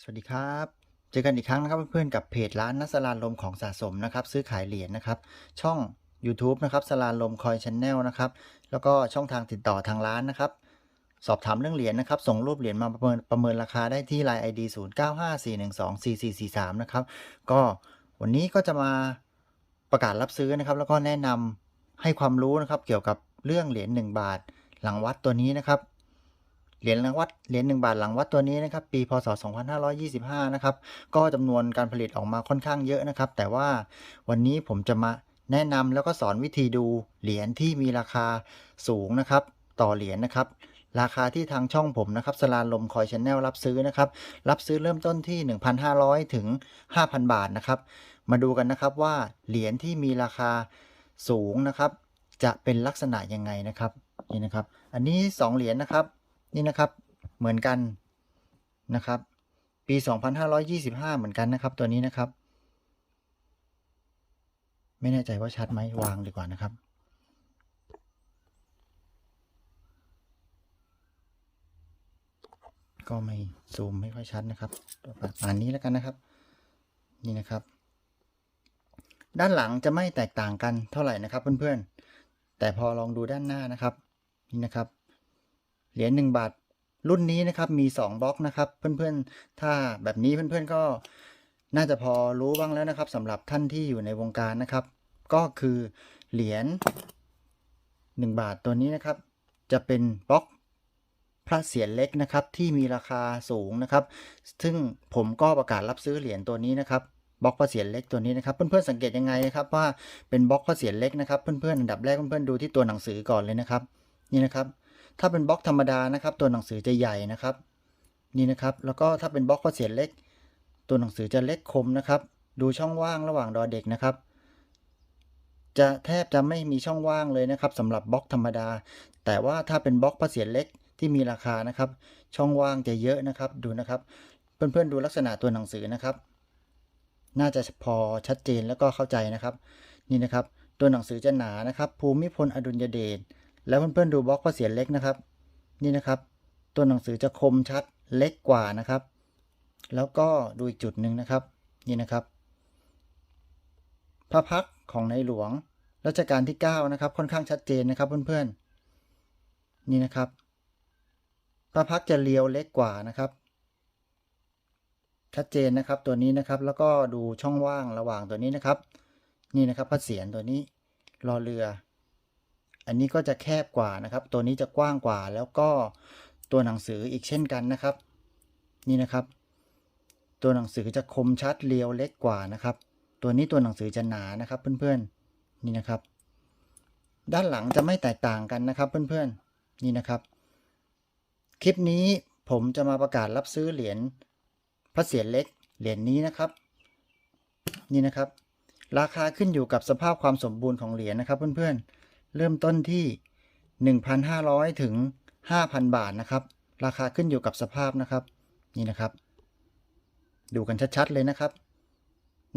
สวัสดีครับ เจอกันอีกครั้งนะครับเพื่อนๆกับเพจร้านนัสลานลมของสะสมนะครับ ซื้อขายเหรียญนะครับ ช่อง YouTube นะครับสลานลมคอยชแนลนะครับ แล้วก็ช่องทางติดต่อทางร้านนะครับ สอบถามเรื่องเหรียญนะครับ ส่งรูปเหรียญมาประเมินประเมินราคาได้ที่ Line ID 0954124443 นะครับ ก็วันนี้ก็จะมาประกาศรับซื้อนะครับ แล้วก็แนะนำให้ความรู้นะครับ เกี่ยวกับเรื่องเหรียญ1บาท หลังวัดตัวนี้นะครับ เหรียญหลังวัดเหรียญ1บาทหลังวัดตัวนี้นะครับปีพศ 2525 นะครับก็จำนวนการผลิตออกมาค่อนข้างเยอะนะครับ แต่ว่าวันนี้ผมจะมาแนะนำแล้วก็สอนวิธีดูเหรียญที่มีราคาสูงนะครับ ต่อเหรียญนะครับ ราคาที่ทางช่องผมนะครับสลานลมคอยชแนลรับซื้อนะครับ รับซื้อเริ่มต้นที่ 1,500 ถึง 5,000 บาทนะครับ มาดูกันนะครับว่าเหรียญที่มีราคาสูงนะครับ จะเป็นลักษณะยังไงนะครับนี่นะครับ อันนี้ 2 เหรียญนะครับ นี่นะครับเหมือนกันนะครับ ปี 2525 เหมือนกันนะครับ ตัวนี้นะครับ ไม่แน่ใจว่าชัดไหมวางดีกว่านะครับ ก็ไม่ซูมไม่ค่อยชัดนะครับประมาณนี้แล้วกันนะครับ นี่นะครับ ด้านหลังจะไม่แตกต่างกันเท่าไหร่นะครับเพื่อนๆแต่พอลองดูด้านหน้านะครับ นี่นะครับ เหรียญ1บาทรุ่นนี้นะครับมี 2 บล็อกนะครับ เพื่อนๆ ถ้าแบบนี้เพื่อนๆก็น่าจะพอรู้บ้างแล้วนะครับสำหรับท่านที่อยู่ในวงการนะครับ ก็คือเหรียญ1 บาทตัวนี้นะครับ จะเป็นบล็อกพระเศียรเล็กนะครับที่มีราคาสูงนะครับ ซึ่งผมก็ประกาศรับซื้อเหรียญตัวนี้นะครับบล็อกพระเศียรเล็กตัวนี้นะครับ เพื่อนๆสังเกตยังไงนะครับว่าเป็นบล็อกพระเศียรเล็กนะครับ เพื่อนๆอันดับแรกเพื่อนๆดูที่ตัวหนังสือก่อนเลยนะครับ นี่นะครับ ถ้าเป็นบล็อกธรรมดานะครับ ตัวหนังสือจะใหญ่นะครับ นี่นะครับ แล้วก็ถ้าเป็นบล็อกข้อเสียเล็ก ตัวหนังสือจะเล็กคมนะครับ ดูช่องว่างระหว่างดอเด็กนะครับ จะแทบจะไม่มีช่องว่างเลยนะครับสำหรับบล็อกธรรมดา แต่ว่าถ้าเป็นบล็อกพระเศียรเล็กที่มีราคานะครับ ช่องว่างจะเยอะนะครับ ดูนะครับ เพื่อนๆดูลักษณะตัวหนังสือนะครับ น่าจะพอชัดเจนแล้วก็เข้าใจนะครับ นี่นะครับ ตัวหนังสือจะหนานะครับ ภูมิพลอดุลยเดช แล้วเพื่อนๆดูบล็อกข้อเสียเล็กนะครับ นี่นะครับ ตัวหนังสือจะคมชัดเล็กกว่านะครับ แล้วก็ดูอีกจุดหนึ่งนะครับ นี่นะครับ พระพักของในหลวงรัชกาลที่9นะครับ ค่อนข้างชัดเจนนะครับเพื่อนๆ นี่นะครับ พระพักจะเรียวเล็กกว่านะครับชัดเจนนะครับตัวนี้นะครับแล้วก็ดูช่องว่างระหว่างตัวนี้นะครับ นี่นะครับพระเศียรตัวนี้รอเรือ อันนี้ก็จะแคบกว่านะครับ ตัวนี้จะกว้างกว่า แล้วก็ตัวหนังสืออีกเช่นกันนะครับ นี่นะครับ ตัวหนังสือจะคมชัดเรียวเล็กกว่านะครับ ตัวนี้ตัวหนังสือจะหนานะครับเพื่อนๆ นี่นะครับ ด้านหลังจะไม่แตกต่างกันนะครับเพื่อนๆ นี่นะครับ คลิปนี้ผมจะมาประกาศรับซื้อเหรียญพระเศียรเล็กเหรียญนี้นะครับ นี่นะครับ ราคาขึ้นอยู่กับสภาพความสมบูรณ์ของเหรียญนะครับเพื่อนๆ เริ่มต้นที่ 1,500 ถึง 5,000 บาทนะครับ ราคาขึ้นอยู่กับสภาพนะครับ นี่นะครับ ดูกันชัดๆเลยนะครับ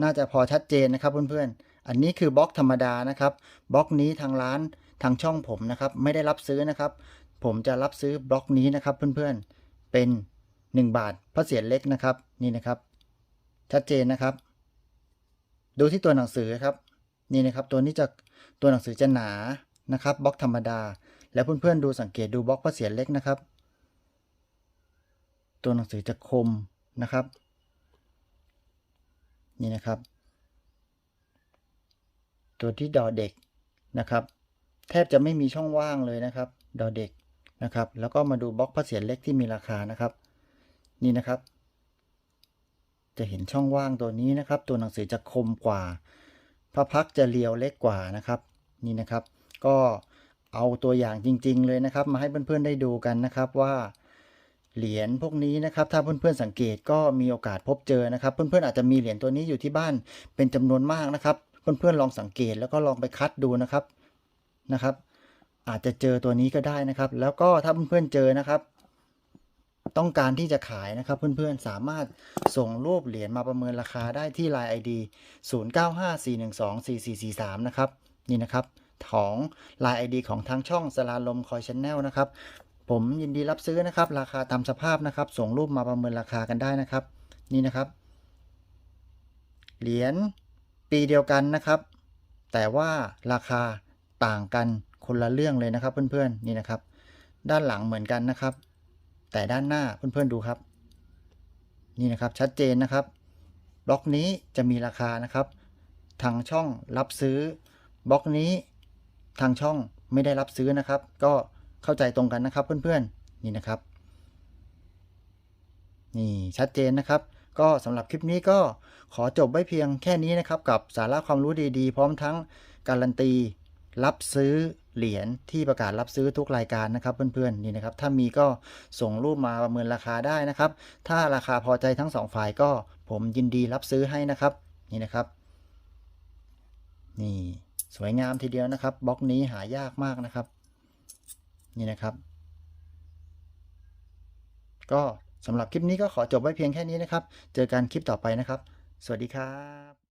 น่าจะพอชัดเจนนะครับเพื่อนๆ อันนี้คือบล็อกธรรมดานะครับบล็อกนี้ทางร้านทางช่องผมนะครับ ไม่ได้รับซื้อนะครับ ผมจะรับซื้อบล็อกนี้นะครับเพื่อนๆ เป็น 1 บาทพระเศียรเล็กนะครับ นี่นะครับ ชัดเจนนะครับ ดูที่ตัวหนังสือครับ นี่นะครับตัวนี้จะตัวหนังสือจะหนานะครับบล็อกธรรมดา แล้วเพื่อนๆดูสังเกตดูบล็อกพระเศียรเล็กนะครับ ตัวหนังสือจะคมนะครับ นี่นะครับ ตัวที่ดอเด็กนะครับ แทบจะไม่มีช่องว่างเลยนะครับ ดอเด็กนะครับ แล้วก็มาดูบล็อกพระเศียรเล็กที่มีราคานะครับ นี่นะครับ จะเห็นช่องว่างตัวนี้นะครับ ตัวหนังสือจะคมกว่า พระพักจะเรียวเล็กกว่านะครับนี่นะครับ ก็เอาตัวอย่างจริง ๆ เลยนะครับ มาให้เพื่อนๆได้ดูกันนะครับว่าเหรียญพวกนี้นะครับ ถ้าเพื่อนๆสังเกตก็มีโอกาสพบเจอนะครับ เพื่อนๆอาจจะมีเหรียญตัวนี้อยู่ที่บ้านเป็นจำนวนมากนะครับ เพื่อนๆลองสังเกตแล้วก็ลองไปคัดดูนะครับนะครับ อาจจะเจอตัวนี้ก็ได้นะครับ แล้วก็ถ้าเพื่อนๆเจอนะครับ ต้องการที่จะขายนะครับเพื่อนๆ สามารถส่งรูปเหรียญมาประเมินราคาได้ที่ Line ID 0954124443 นะครับ นี่นะครับของ Line ID ของทางช่องสลาลมคอยชแนลนะครับ ผมยินดีรับซื้อนะครับ ราคาตามสภาพนะครับ ส่งรูปมาประเมินราคากันได้นะครับ นี่นะครับ เหรียญปีเดียวกันนะครับ แต่ว่าราคาต่างกันคนละเรื่องเลยนะครับเพื่อนๆ นี่นะครับ ด้านหลังเหมือนกันนะครับ แต่ด้านหน้าเพื่อนๆดูครับ นี่นะครับชัดเจนนะครับ บล็อกนี้จะมีราคานะครับ ทางช่องรับซื้อ บล็อกนี้ทางช่องไม่ได้รับซื้อนะครับ ก็เข้าใจตรงกันนะครับเพื่อนๆนี่นะครับ นี่ชัดเจนนะครับ ก็สำหรับคลิปนี้ก็ขอจบไว้เพียงแค่นี้นะครับ กับสาระความรู้ดีๆ พร้อมทั้งการันตี รับซื้อเหรียญที่ประกาศรับซื้อทุกรายการนะครับ เพื่อนๆนี่นะครับ ถ้ามีก็ส่งรูปมาประเมินราคาได้นะครับ ถ้าราคาพอใจทั้งสองฝ่ายก็ผมยินดีรับซื้อให้นะครับนี่นะครับ นี่สวยงามทีเดียวนะครับบล็อกนี้หายากมากนะครับ นี่นะครับ ก็สำหรับคลิปนี้ก็ขอจบไว้เพียงแค่นี้นะครับ เจอกันคลิปต่อไปนะครับ สวัสดีครับ